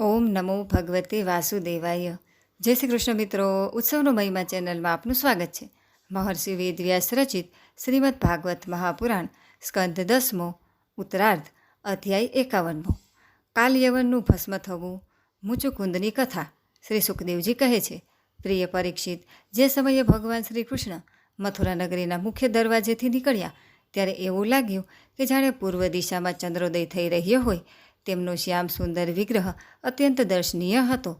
ઓમ નમો ભગવતે વાસુદેવાય. જય શ્રી કૃષ્ણ મિત્રો, ઉત્સવનો મહિમા ચેનલમાં આપનું સ્વાગત છે. મહર્ષિ વેદવ્યાસ રચિત શ્રીમદ ભાગવત મહાપુરાણ, સ્કંદ દસમો, ઉત્તરાર્ધ, અધ્યાય એકાવનમો. કાલયવનનું ભસ્મ થવું, મૂચુકુંદની કથા, શ્રી સુખદેવજી કહે છે. પ્રિય પરીક્ષિત, જે સમયે ભગવાન શ્રી કૃષ્ણ મથુરા નગરીના મુખ્ય દરવાજેથી નીકળ્યા, ત્યારે એવું લાગ્યું કે જાણે પૂર્વ દિશામાં ચંદ્રોદય થઈ રહ્યો હોય તેમનો શ્યામ સુંદર વિગ્રહ અત્યંત દર્શનીય હતો.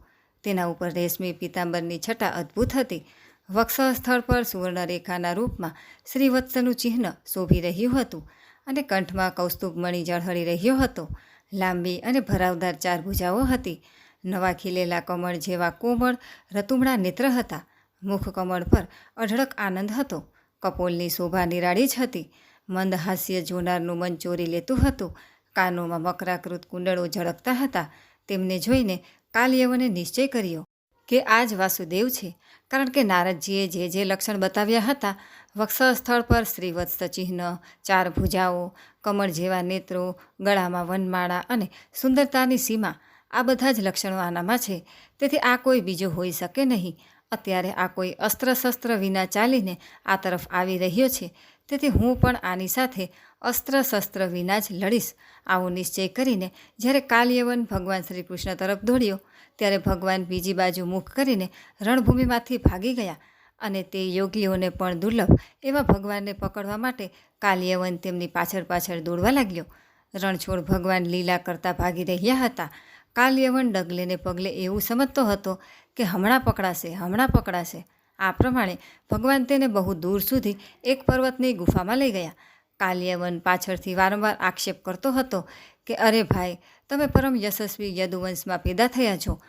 તેના ઉપર રેશમી પીતાંબરની છટા અદ્ભુત હતી. વક્ષ સ્થળ પર સુવર્ણરેખાના રૂપમાં શ્રીવત્સનું ચિહ્ન શોભી રહ્યું હતું અને કંઠમાં કૌસ્તુભમણી ઝળહળી રહ્યો હતો. લાંબી અને ભરાવદાર ચાર ભુજાઓ હતી. નવા ખીલેલા કમળ જેવા કોમળ રતુમણા નેત્ર હતા. મુખ કમળ પર અઢળક આનંદ હતો. કપોલની શોભા નિરાળી જ હતી. મંદ હાસ્ય જોનારનું મન ચોરી લેતું હતું. કાનોમાં મકરાકૃત કુંડળો ઝળકતા હતા, તેમને જોઈને કાલયવને નિશ્ચય કર્યો કે આ જ વાસુદેવ છે, કારણ કે નારદજીએ જે જે લક્ષણ બતાવ્યા હતા વક્ષ સ્થળ પર શ્રીવત્સ ચિહ્ન, ચાર ભુજાઓ, કમળ જેવા નેત્રો, ગળામાં વનમાળા અને સુંદરતાની સીમા, આ બધા જ લક્ષણો આનામાં છે. તેથી આ કોઈ બીજો હોઈ શકે નહીં. અત્યારે આ કોઈ અસ્ત્ર શસ્ત્ર વિના ચાલીને આ તરફ આવી રહ્યો છે. તેથી હું પણ આની સાથે અસ્ત્ર શસ્ત્ર વિના જ લડીશ. આવો નિશ્ચય કરીને જ્યારે કાલ્યવન ભગવાન શ્રી કૃષ્ણ તરફ દોડ્યો, ત્યારે ભગવાન બીજી બાજુ મુખ કરીને રણભૂમિમાંથી ભાગી ગયા અને તે યોગીઓને પણ દુર્લભ એવા ભગવાનને પકડવા માટે કાલ્યવન તેમની પાછળ પાછળ દોડવા લાગ્યો. રણછોડ ભગવાન લીલા કરતા ભાગી રહ્યા હતા. કાલ્યવન ડગલેને પગલે એવું સમજતો હતો કે હમણાં પકડાશે હમણાં પકડાશે. આ પ્રમાણે ભગવાન તેને બહુ દૂર સુધી એક પર્વતની ગુફામાં લઈ ગયા. કાલ્યવન પાછળથી વારંવાર આક્ષેપ કરતો હતો કે, અરે ભાઈ, તમે પરમ યશસ્વી યદુવંશમાં પેદા થયા છો.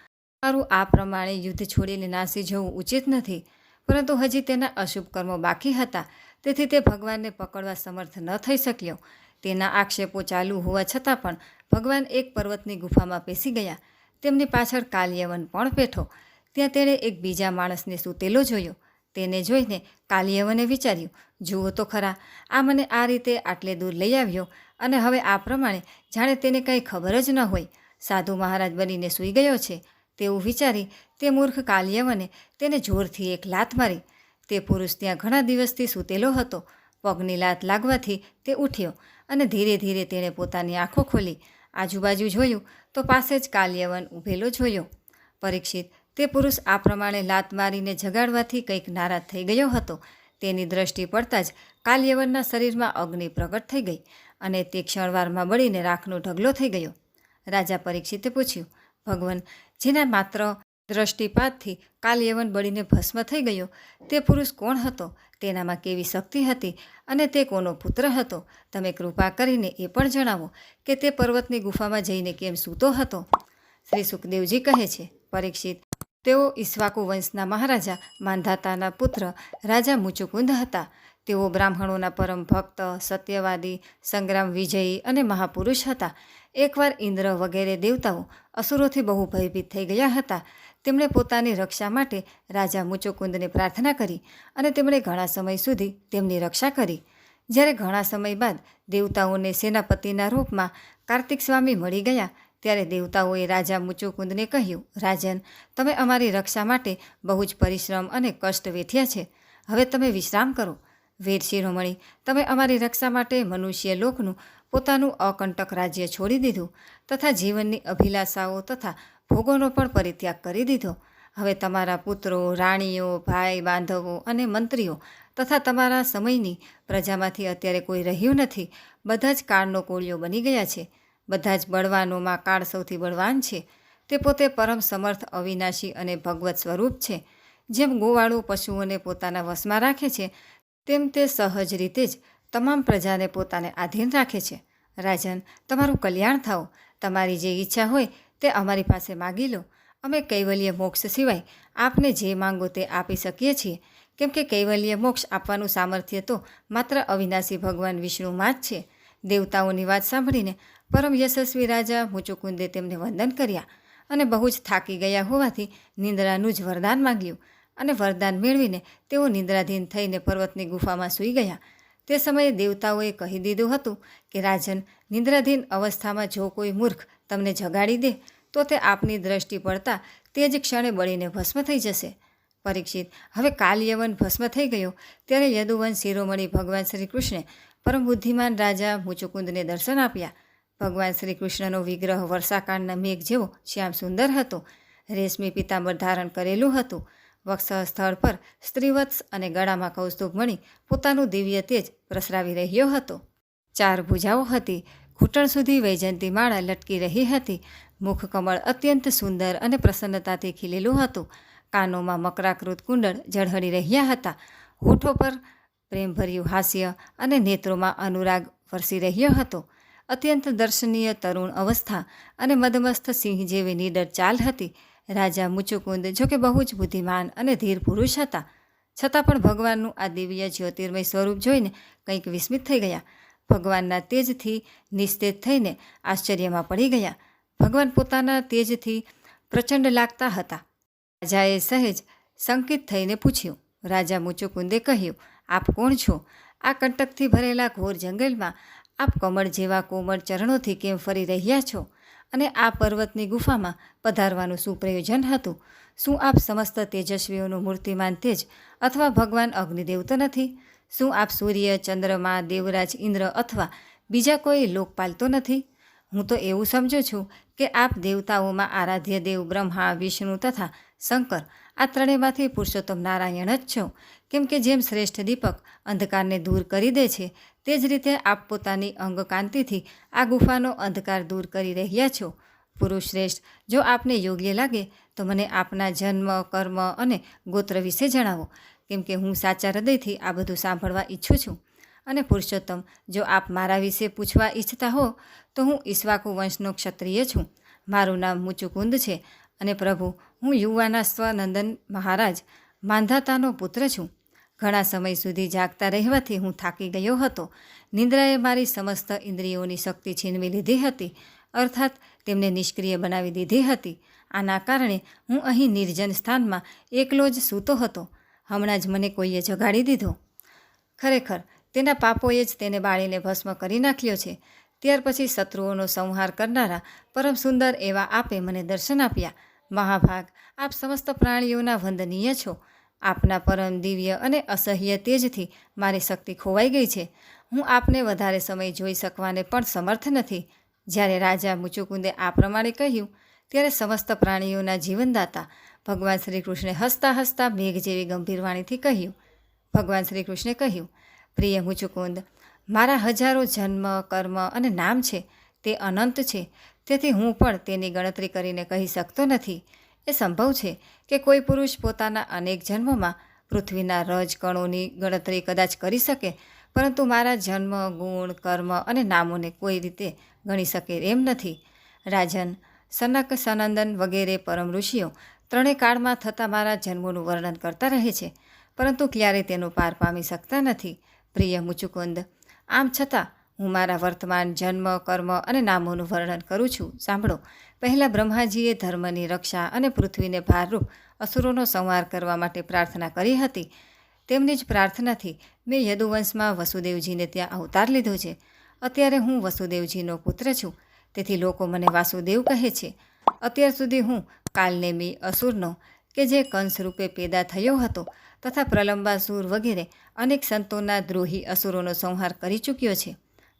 મારું આ પ્રમાણે યુદ્ધ છોડીને નાસી જવું ઉચિત નથી. પરંતુ હજી તેના અશુભ કર્મો બાકી હતા. તેથી તે ભગવાનને પકડવા સમર્થ ન થઈ શક્યો. તેના આક્ષેપો ચાલુ હોવા છતાં પણ ભગવાન એક પર્વતની ગુફામાં પેસી ગયા. તેમની પાછળ કાલ્યવન પણ બેઠો. ત્યાં તેણે એક બીજા માણસને સૂતેલો જોયો. તેને જોઈને કાલિયવને વિચાર્યું, જુઓ તો ખરા, આ મને આ રીતે આટલે દૂર લઈ આવ્યો અને હવે આ પ્રમાણે જાણે તેને કંઈ ખબર જ ન હોય. સાધુ મહારાજ બનીને સૂઈ ગયો છે. તેવું વિચારી તે મૂર્ખ કાલિયવને તેને જોરથી એક લાત મારી. તે પુરુષ ત્યાં ઘણા દિવસથી સૂતેલો હતો. પગની લાત લાગવાથી તે ઉઠ્યો અને ધીરે ધીરે તેણે પોતાની આંખો ખોલી. આજુબાજુ જોયું તો પાસે જ કાલ્યવન ઊભેલો જોયો પરીક્ષિત તે પુરુષ આ પ્રમાણે લાત મારીને જગાડવાથી કંઈક નારાજ થઈ ગયો હતો. તેની દ્રષ્ટિ પડતાં જ કાલ્યવનના શરીરમાં અગ્નિ પ્રગટ થઈ ગઈ અને તે ક્ષણવારમાં બળીને રાખનો ઢગલો થઈ ગયો. રાજા પરીક્ષિતે પૂછ્યું, ભગવાન, જેના માત્ર દ્રષ્ટિપાતથી કાલ્યવન બળીને ભસ્મ થઈ ગયો, તે પુરુષ કોણ હતો? તેનામાં કેવી શક્તિ હતી અને તે કોનો પુત્ર હતો? તમે કૃપા કરીને એ પણ જણાવો કે તે પર્વતની ગુફામાં જઈને કેમ સૂતો હતો? શ્રી સુખદેવજી કહે છે, પરીક્ષિત તેઓ ઈસવાકુ વંશના મહારાજા માંધાતાના પુત્ર, રાજા મુચુકુંદ હતા. તેઓ બ્રાહ્મણોના પરમ ભક્ત, સત્યવાદી, સંગ્રામ વિજયી અને મહાપુરુષ હતા. એકવાર ઇન્દ્ર વગેરે દેવતાઓ અસુરોથી બહુ ભયભીત થઈ ગયા હતા. તેમણે પોતાની રક્ષા માટે રાજા મુચુકુંદને પ્રાર્થના કરી અને તેમણે ઘણા સમય સુધી તેમની રક્ષા કરી. જ્યારે ઘણા સમય બાદ દેવતાઓને સેનાપતિના રૂપમાં કાર્તિક સ્વામી મળી ગયા ત્યારે દેવતાઓએ રાજા મુચુકુંદને કહ્યું, રાજન, તમે અમારી રક્ષા માટે બહુ જ પરિશ્રમ અને કષ્ટ વેઠ્યા છે. હવે તમે વિશ્રામ કરો. વીર શિરોમણી, તમે અમારી રક્ષા માટે મનુષ્ય લોકનું પોતાનું અકંટક રાજ્ય છોડી દીધું તથા જીવનની અભિલાષાઓ તથા ભોગોનો પણ પરિત્યાગ કરી દીધો. હવે તમારા પુત્રો, રાણીઓ, ભાઈ, બાંધવો અને મંત્રીઓ તથા તમારા સમયની પ્રજામાંથી અત્યારે કોઈ રહ્યું નથી. બધા જ કાળનો કોળિયો બની ગયા છે. બધા જ બળવાનોમાં કાળ સૌથી બળવાન છે. તે પોતે પરમ સમર્થ, અવિનાશી અને ભગવત સ્વરૂપ છે. જેમ ગોવાળો પશુઓને પોતાના વશમાં રાખે છે, તેમ તે સહજ રીતે જ તમામ પ્રજાને પોતાને આધીન રાખે છે. રાજન, તમારું કલ્યાણ થાઓ. તમારી જે ઈચ્છા હોય તે અમારી પાસે માગી લો. અમે કૈવલ્ય મોક્ષ સિવાય આપને જે માંગો તે આપી શકીએ છીએ. કેમ કે કૈવલ્ય મોક્ષ આપવાનું સામર્થ્ય તો માત્ર અવિનાશી ભગવાન વિષ્ણુમાં જ છે. દેવતાઓની વાત સાંભળીને પરમ યશસ્વી રાજા મુચુકુંદે તેમને વંદન કર્યા અને બહુ જ થાકી ગયા હોવાથી નિંદ્રાનું જ વરદાન માંગ્યું અને વરદાન મેળવીને તેઓ નિંદ્રાધીન થઈને પર્વતની ગુફામાં સૂઈ ગયા. તે સમયે દેવતાઓએ કહી દીધું હતું કે, રાજન, નિંદ્રાધીન અવસ્થામાં જો કોઈ મૂર્ખ તમને જગાડી દે, તો તે આપની દ્રષ્ટિ પડતા તે જ ક્ષણે બળીને ભસ્મ થઈ જશે. પરીક્ષિત. હવે કાલ યવન ભસ્મ થઈ ગયો, ત્યારે યદુવન શિરોમણી ભગવાન શ્રી કૃષ્ણે પરમ બુદ્ધિમાન રાજા મુચુકુંદને દર્શન આપ્યા. ભગવાન શ્રી કૃષ્ણનો વિગ્રહ વર્ષાકાળના મેઘ જેવો શ્યામ સુંદર હતો. રેશમી પિતાંબર ધારણ કરેલું હતું. વક્ષ સ્થળ પર સ્ત્રીવત્સ અને ગળામાં કૌસ્તુભ મણી પોતાનું દિવ્ય તેજ પ્રસરાવી રહ્યો હતો. ચાર ભુજાઓ હતી. ઘૂંટણ સુધી વૈજયંતી માળા લટકી રહી હતી. મુખ કમળ અત્યંત સુંદર અને પ્રસન્નતાથી ખીલેલું હતું. કાનોમાં મકરાકૃત કુંડળ ઝળહળી રહ્યા હતા. હોઠો પર પ્રેમભર્યું હાસ્ય અને નેત્રોમાં અનુરાગ વરસી રહ્યો હતો. અત્યંત દર્શનીય તરુણ અવસ્થા અને મદમસ્ત સિંહ જેવી નીડર ચાલ હતી. રાજા મુચુકુંદ, જો કે બહુ જ બુદ્ધિમાન અને ધીર પુરુષ હતા. છતાં પણ ભગવાનનું આ દિવ્ય જ્યોતિર્મય સ્વરૂપ જોઈને કંઈક વિસ્મિત થઈ ગયા. ભગવાનના તેજથી નિસ્તેજ થઈને આશ્ચર્યમાં પડી ગયા. ભગવાન પોતાના તેજથી પ્રચંડ લાગતા હતા. રાજાએ સહેજ સંકિત થઈને પૂછ્યું, રાજા મુચુકુંદે કહ્યું, આપ કોણ છો? આ કંટકથી ભરેલા ઘોર જંગલમાં આપ કમળ જેવા કોમળ ચરણોથી કેમ ફરી રહ્યા છો? અને આ પર્વતની ગુફામાં પધારવાનું શું પ્રયોજન હતું? શું આપ સમસ્ત તેજસ્વીઓનું મૂર્તિમાન તેજ અથવા ભગવાન અગ્નિદેવ તો નથી? શું આપ સૂર્ય, ચંદ્રમા, દેવરાજ, ઇન્દ્ર અથવા બીજા કોઈ લોકપાલ તો નથી? હું તો એવું સમજુ છું કે આપ દેવતાઓમાં આરાધ્ય દેવ, બ્રહ્મા, વિષ્ણુ તથા શંકર, આ ત્રણેયમાંથી પુરુષોત્તમ નારાયણ જ છો. કેમ કે જેમ શ્રેષ્ઠ દીપક અંધકારને દૂર કરી દે છે, તે જ રીતે આપ પોતાની અંગકાંતિથી આ ગુફાનો અંધકાર દૂર કરી રહ્યા છો. પુરુષ શ્રેષ્ઠ, જો આપને યોગ્ય લાગે, તો મને આપના જન્મ, કર્મ અને ગોત્ર વિશે જણાવો, કેમ કે હું સાચા હૃદયથી આ બધું સાંભળવા ઈચ્છું છું. અને પુરુષોત્તમ, જો આપ મારા વિશે પૂછવા ઈચ્છતા હો, તો હું ઈશ્વાકુ વંશનો ક્ષત્રિય છું. મારું નામ મુચુકુંદ છે અને પ્રભુ હું યુવાના સ્વનંદન મહારાજ, માંધાતાનો પુત્ર છું. ઘણા સમય સુધી જાગતા રહેવાથી હું થાકી ગયો હતો. નિંદ્રાએ મારી સમસ્ત ઇન્દ્રિયોની શક્તિ છીનવી લીધી હતી. અર્થાત, તેમને નિષ્ક્રિય બનાવી દીધી હતી. આના કારણે હું અહીં નિર્જન સ્થાનમાં એકલો જ સૂતો હતો. હમણાં જ મને કોઈએ જગાડી દીધો. ખરેખર, તેના પાપોએ જ તેને બાળીને ભસ્મ કરી નાખ્યો છે. ત્યાર પછી શત્રુઓનો સંહાર કરનારા પરમ સુંદર એવા આપે મને દર્શન આપ્યા. મહાભાગ. આપ સમસ્ત પ્રાણીઓના વંદનીય છો. આપના પરમ દિવ્ય અને અસહ્ય તેજથી મારી શક્તિ ખોવાઈ ગઈ છે. હું આપને વધારે સમય જોઈ શકવાને પણ સમર્થ નથી. જ્યારે રાજા મુચુકુંદે આ પ્રમાણે કહ્યું, ત્યારે સમસ્ત પ્રાણીઓના જીવનદાતા ભગવાન શ્રી કૃષ્ણે હસતા હસતા મેઘ જેવી ગંભીર વાણીથી કહ્યું. ભગવાન શ્રી કૃષ્ણે કહ્યું, પ્રિય મુચુકુંદ, મારા હજારો જન્મ, કર્મ અને નામ છે. તે અનંત છે. તેથી હું પણ તેની ગણતરી કરીને કહી શકતો નથી. એ સંભવ છે કે કોઈ પુરુષ પોતાના અનેક જન્મમાં પૃથ્વીના રજ કણોની ગણતરી કદાચ કરી શકે, પરંતુ મારા જન્મ, ગુણ, કર્મ અને નામોને કોઈ રીતે ગણી શકે એમ નથી. રાજન, સનક, સનંદન વગેરે પરમ ઋષિઓ ત્રણેય કાળમાં થતા મારા જન્મોનું વર્ણન કરતા રહે છે, પરંતુ ક્યારેય તેનો પાર પામી શકતા નથી. પ્રિય મુચુકુંદ, આમ છતાં હું મારા વર્તમાન જન્મ, કર્મ અને નામોનું વર્ણન કરું છું. સાંભળો. પહેલાં બ્રહ્માજીએ ધર્મની રક્ષા અને પૃથ્વીને ભારરૂપ અસુરોનો સંહાર કરવા માટે પ્રાર્થના કરી હતી. તેમની જ પ્રાર્થનાથી મેં યદુવંશમાં વસુદેવજીને ત્યાં અવતાર લીધો છે. અત્યારે હું વસુદેવજીનો પુત્ર છું. તેથી લોકો મને વાસુદેવ કહે છે. અત્યાર સુધી હું કાલનેમી અસુરનો, કે જે કંસ રૂપે પેદા થયો હતો, તથા પ્રલંબાસુર વગેરે અનેક સંતોના દ્રોહી અસુરોનો સંહાર કરી ચૂક્યો છે.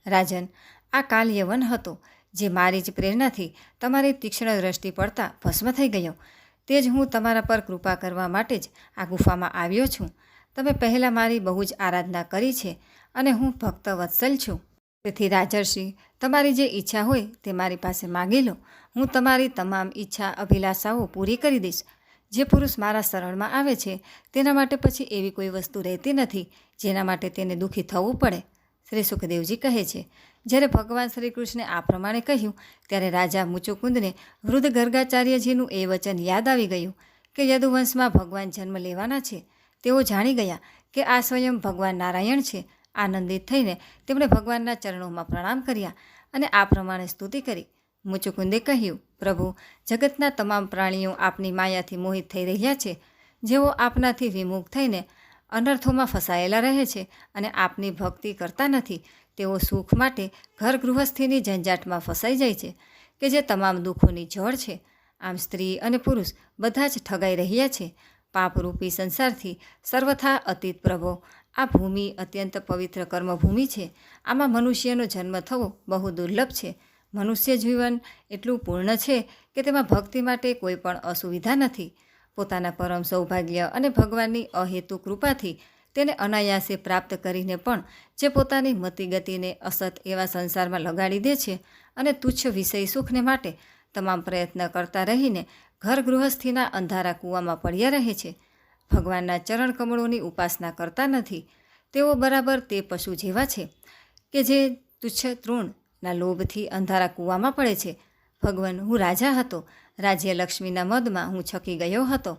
રાજન, આ કાલ્યવન હતો, જે મારી જ પ્રેરણાથી તમારી તીક્ષ્ણ દ્રષ્ટિ પડતા ભસ્મ થઈ ગયો. તે જ હું તમારા પર કૃપા કરવા માટે જ આ ગુફામાં આવ્યો છું. તમે પહેલાં મારી બહુ જ આરાધના કરી છે અને હું ભક્ત વત્સલ છું. તેથી રાજર્ષિ, તમારી જે ઈચ્છા હોય તે મારી પાસે માગી લો. હું તમારી તમામ ઈચ્છા અભિલાષાઓ પૂરી કરી દઈશ. જે પુરુષ મારા શરણમાં આવે છે, તેના માટે પછી એવી કોઈ વસ્તુ રહેતી નથી જેના માટે તેને દુઃખી થવું પડે. શ્રી સુખદેવજી કહે છે, જ્યારે ભગવાન શ્રી કૃષ્ણે આ પ્રમાણે કહ્યું, ત્યારે રાજા મુચુકુંદને વૃદ્ધ ગર્ગાચાર્યજીનું એ વચન યાદ આવી ગયું કે યદુવંશમાં ભગવાન જન્મ લેવાના છે. તેઓ જાણી ગયા કે આ સ્વયં ભગવાન નારાયણ છે. આનંદિત થઈને તેમણે ભગવાનના ચરણોમાં પ્રણામ કર્યા અને આ પ્રમાણે સ્તુતિ કરી. મુચુકુંદે કહ્યું, પ્રભુ, જગતના તમામ પ્રાણીઓ આપની માયાથી મોહિત થઈ રહ્યા છે. જેઓ આપનાથી વિમુખ થઈને અનર્થોમાં ફસાયેલા રહે છે અને આપની ભક્તિ કરતા નથી. તેઓ સુખ માટે ઘર ગૃહસ્થીની ઝંઝાટમાં ફસાઈ જાય છે, કે જે તમામ દુઃખોની જળ છે. આમ સ્ત્રી અને પુરુષ બધા જ ઠગાઈ રહ્યા છે. પાપરૂપી સંસારથી સર્વથા અતીત પ્રભો, આ ભૂમિ અત્યંત પવિત્ર કર્મભૂમિ છે. આમાં મનુષ્યનો જન્મ થવો બહુ દુર્લભ છે. મનુષ્ય જીવન એટલું પૂર્ણ છે કે તેમાં ભક્તિ માટે કોઈ પણ અસુવિધા નથી. પોતાના પરમ સૌભાગ્ય અને ભગવાનની અહેતુ કૃપાથી તેને અનાયાસે પ્રાપ્ત કરીને પણ જે પોતાની મતિગતિને અસત એવા સંસારમાં લગાડી દે છે અને તુચ્છ વિષય સુખને માટે તમામ પ્રયત્ન કરતા રહીને ઘર ગૃહસ્થીના અંધારા કૂવામાં પડ્યા રહે છે. ભગવાનના ચરણ કમળોની ઉપાસના કરતા નથી. તેઓ બરાબર તે પશુ જેવા છે કે જે તુચ્છ તૃણના લોભથી અંધારા કૂવામાં પડે છે. ભગવાન હું રાજા હતો રાજ્ય લક્ષ્મીના મદમાં હું છકી ગયો હતો.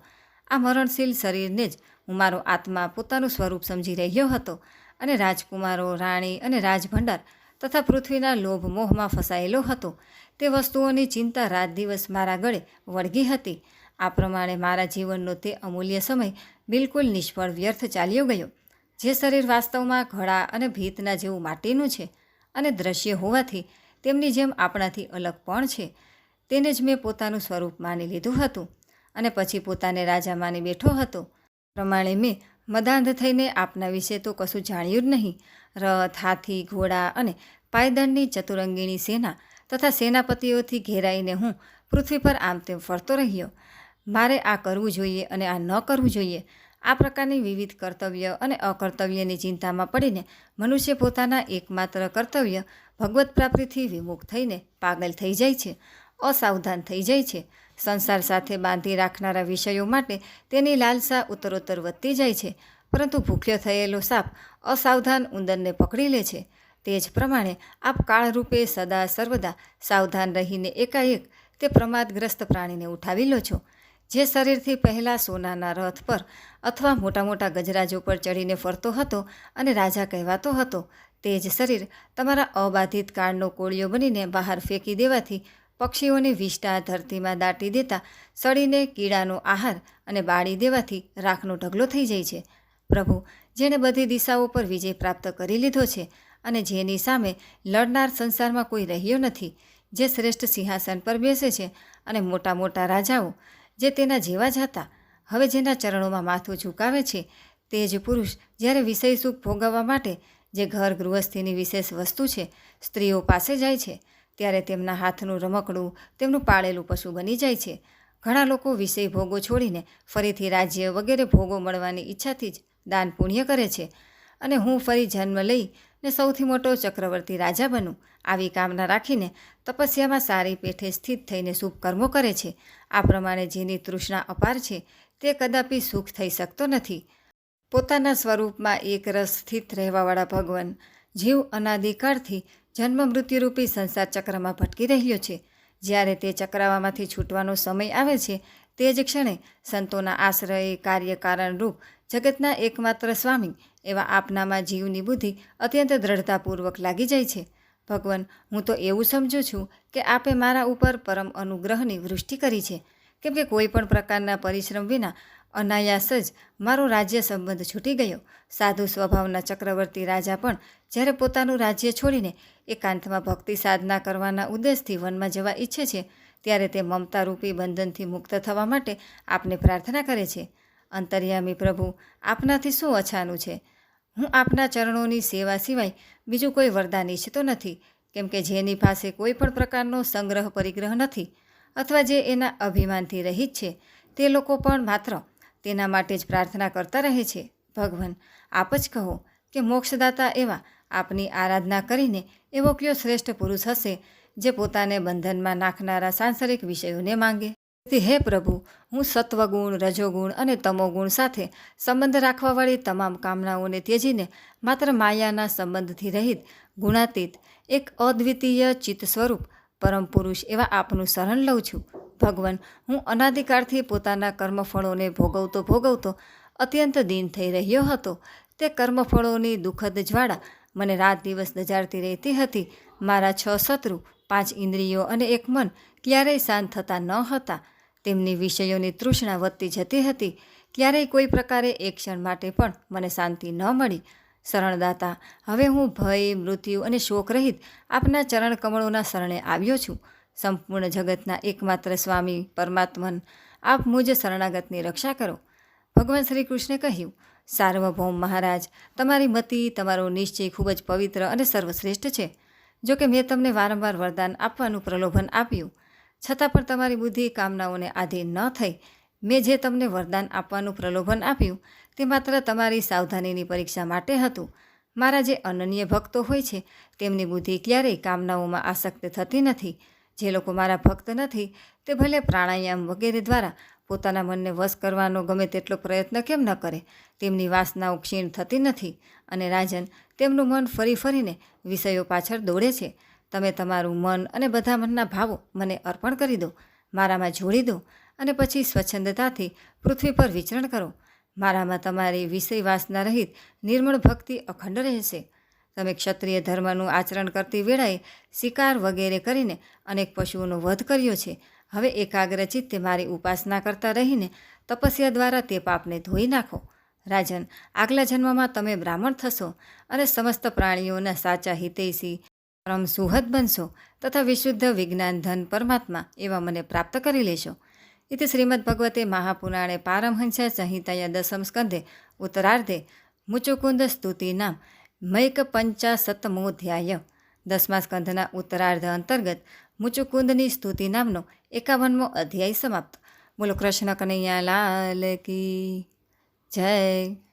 આ મરણશીલ શરીરને જ હું મારો આત્મા પોતાનું સ્વરૂપ સમજી રહ્યો હતો અને રાજકુમારો, રાણી અને રાજભંડાર તથા પૃથ્વીના લોભ મોહમાં ફસાયેલો હતો. તે વસ્તુઓની ચિંતા રાત દિવસ મારા ગળે વળગી હતી. આ પ્રમાણે મારા જીવનનો તે અમૂલ્ય સમય બિલકુલ નિષ્ફળ વ્યર્થ ચાલ્યો ગયો, જે શરીર વાસ્તવમાં ઘડા અને ભીતના જેવું માટીનું છે અને દ્રશ્ય હોવાથી તેમની જેમ આપણાથી અલગ પણ છે. તેને જ મેં પોતાનું સ્વરૂપ માની લીધું હતું અને પછી પોતાને રાજા માની બેઠો હતો. પ્રમાણે મેં મદાંધ થઈને આપના વિશે તો કશું જાણ્યું જ નહીં. રથ, હાથી, ઘોડા અને પાયદળની ચતુરંગીણી સેના તથા સેનાપતિઓથી ઘેરાઈને હું પૃથ્વી પર આમ તેમ ફરતો રહ્યો. મારે આ કરવું જોઈએ અને આ ન કરવું જોઈએ. આ પ્રકારની વિવિધ કર્તવ્ય અને અકર્તવ્યની ચિંતામાં પડીને મનુષ્ય પોતાના એકમાત્ર કર્તવ્ય ભગવત પ્રાપ્તિથી વિમુખ થઈને પાગલ થઈ જાય છે. અસાવધાન થઈ જાય છે. સંસાર સાથે બાંધી રાખનારા વિષયો માટે તેની લાલસા ઉત્તરોત્તર વધતી જાય છે. પરંતુ ભૂખ્યો થયેલો સાપ અસાવધાન ઉંદરને પકડી લે છે. તે જ પ્રમાણે આપ કાળરૂપે સદા સર્વદા સાવધાન રહીને એકાએક તે પ્રમાદગ્રસ્ત પ્રાણીને ઉઠાવી લો છો. જે શરીરથી પહેલાં સોનાના રથ પર અથવા મોટા મોટા ગજરાજો પર ચડીને ફરતો હતો અને રાજા કહેવાતો હતો, તે જ શરીર તમારા અબાધિત કાળનો કોળિયો બનીને બહાર ફેંકી દેવાથી પક્ષીઓની વિષ્ટા ધરતીમાં દાટી દેતા સડીને કીડાનો આહાર અને બાળી દેવાથી રાખનો ઢગલો થઈ જાય છે. પ્રભુ, જેણે બધી દિશાઓ પર વિજય પ્રાપ્ત કરી લીધો છે અને જેની સામે લડનાર સંસારમાં કોઈ રહ્યો નથી, જે શ્રેષ્ઠ સિંહાસન પર બેસે છે અને મોટા મોટા રાજાઓ, જે તેના જેવા જ હતા, હવે જેના ચરણોમાં માથું ઝુકાવે છે, તે જ પુરુષ જ્યારે વિષય સુખ ભોગવવા માટે, જે ઘર ગૃહસ્થીની વિશેષ વસ્તુ છે, સ્ત્રીઓ પાસે જાય છે ત્યારે તેમના હાથનું રમકડું તેમનું પાળેલું પશુ બની જાય છે. ઘણા લોકો વિષય ભોગો છોડીને ફરીથી રાજ્ય વગેરે ભોગો મળવાની ઈચ્છાથી જ દાન પુણ્ય કરે છે. અને હું ફરી જન્મ લઈ ને સૌથી મોટો ચક્રવર્તી રાજા બનું. આવી કામના રાખીને તપસ્યામાં સારી પેઠે સ્થિત થઈને શુભ કર્મો કરે છે. આ પ્રમાણે જેની તૃષ્ણા અપાર છે, તે કદાપી સુખ થઈ શકતો નથી. પોતાના સ્વરૂપમાં એક રસ સ્થિત રહેવાવાળા ભગવાન જીવ અનાદિકાળથી જન્મ મૃત્યુરૂપી સંસાર ચક્રમાં ભટકી રહ્યો છે. જ્યારે તે ચક્રાવામાંથી છૂટવાનો સમય આવે છે, તે જ ક્ષણે સંતોના આશ્રય કાર્ય કારણરૂપ જગતના એકમાત્ર સ્વામી એવા આપનામાં જીવની બુદ્ધિ અત્યંત દ્રઢતાપૂર્વક લાગી જાય છે. ભગવાન, હું તો એવું સમજું છું કે આપે મારા ઉપર પરમ અનુગ્રહની વૃષ્ટિ કરી છે. કેમ કે કોઈ પણ પ્રકારના પરિશ્રમ વિના અનાયાસ જ મારો રાજ્ય સંબંધ છૂટી ગયો. સાધુ સ્વભાવના ચક્રવર્તી રાજા પણ જ્યારે પોતાનું રાજ્ય છોડીને એકાંતમાં ભક્તિ સાધના કરવાના ઉદ્દેશથી વનમાં જવા ઈચ્છે છે, ત્યારે તે મમતારૂપી બંધનથી મુક્ત થવા માટે આપને પ્રાર્થના કરે છે. અંતર્યામી પ્રભુ, આપનાથી શું અછાનું છે? હું આપના ચરણોની સેવા સિવાય બીજું કોઈ વરદાન ઈચ્છતો નથી, કેમ કે જેની પાસે કોઈ પણ પ્રકારનો સંગ્રહ પરિગ્રહ નથી, અથવા જે એના અભિમાનથી રહિત છે, તે લોકો પણ માત્ર તેના માટે જ પ્રાર્થના કરતા રહે છે. ભગવાન, આપ જ કહો કે મોક્ષદાતા એવા આપની આરાધના કરીને એવો કયો શ્રેષ્ઠ પુરુષ હશે જે પોતાને બંધનમાં નાખનારા સાંસારિક વિષયોને માંગે? તેથી હે પ્રભુ, હું સત્વગુણ, રજોગુણ અને તમોગુણ સાથે સંબંધ રાખવાવાળી તમામ કામનાઓને ત્યજીને માત્ર માયાના સંબંધથી રહિત, ગુણાતીત, એક અદ્વિતીય ચિત્ત સ્વરૂપ પરમ પુરુષ એવા આપનું શરણ લઉં છું. ભગવાન, હું અનાધિકારથી પોતાના કર્મફળોને ભોગવતો ભોગવતો અત્યંત દીન થઈ રહ્યો હતો. તે કર્મફળોની દુઃખદ જ્વાળા મને રાત દિવસ દજાડતી રહેતી હતી. મારા છ શત્રુ, પાંચ ઇન્દ્રિયો અને એક મન ક્યારેય શાંત થતા ન હતા. તેમની વિષયોની તૃષ્ણા વધતી જતી હતી. ક્યારેય કોઈ પ્રકારે એક ક્ષણ માટે પણ મને શાંતિ ન મળી. શરણદાતા, હવે હું ભય, મૃત્યુ અને શોક રહિત આપના ચરણ કમળોના શરણે આવ્યો છું. સંપૂર્ણ જગતના એકમાત્ર સ્વામી પરમાત્મન. આપ મુજ શરણાગતની રક્ષા કરો. ભગવાન શ્રી કૃષ્ણે કહ્યું, સાર્વભૌમ મહારાજ, તમારી મતિ, તમારો નિશ્ચય ખૂબ જ પવિત્ર અને સર્વશ્રેષ્ઠ છે. જો કે મેં તમને વારંવાર વરદાન આપવાનું પ્રલોભન આપ્યું. છતાં પણ તમારી બુદ્ધિ કામનાઓને આધીન ન થઈ. મેં જે તમને વરદાન આપવાનું પ્રલોભન આપ્યું, તે માત્ર તમારી સાવધાનીની પરીક્ષા માટે હતું. મારા જે અનન્ય ભક્તો હોય છે, તેમની બુદ્ધિ ક્યારેય કામનાઓમાં આસક્ત થતી નથી. જે લોકો મારા ભક્ત નથી, તે ભલે પ્રાણાયામ વગેરે દ્વારા પોતાના મનને વશ કરવાનો ગમે તેટલો પ્રયત્ન કેમ ન કરે, તેમની વાસનાઓ ક્ષીણ થતી નથી અને રાજન તેમનું મન ફરી ફરીને વિષયો પાછળ દોડે છે. તમે તમારું મન અને બધા મનના ભાવો મને અર્પણ કરી દો, મારામાં જોડી દો અને પછી સ્વચ્છંદતાથી પૃથ્વી પર વિચરણ કરો. મારામાં તમારી વિષય વાસના રહિત નિર્મળ ભક્તિ અખંડ રહેશે. તમે ક્ષત્રિય ધર્મનું આચરણ કરતી વેળાએ શિકાર વગેરે કરીને અનેક પશુઓનો વધ કર્યો છે. હવે એકાગ્રચિત્તે મારી ઉપાસના કરતા રહીને તપસ્યા દ્વારા તે પાપને ધોઈ નાખો. રાજન, આગલા જન્મમાં તમે બ્રાહ્મણ થશો અને સમસ્ત પ્રાણીઓના સાચા હિતૈષી પરમ સુહદ બનશો તથા વિશુદ્ધ વિજ્ઞાન ધન પરમાત્મા એવા મને પ્રાપ્ત કરી લેશો. ઇતિ શ્રીમદ ભગવતે મહાપુરાણે પારમહંસ સંહિતાયા દસમ સ્કંધે ઉત્તરાર્ધે મુચુકુંદ સ્તુતિ નામ મૈક પંચાશતમોધ્યાય દસમા સ્કંધના ઉત્તરાર્ધ અંતર્ગત મુચુકુંદની સ્તુતિ નામનો એકાવનમો અધ્યાય સમાપ્ત. બોલો કૃષ્ણ કનૈયા લાલ કી જય.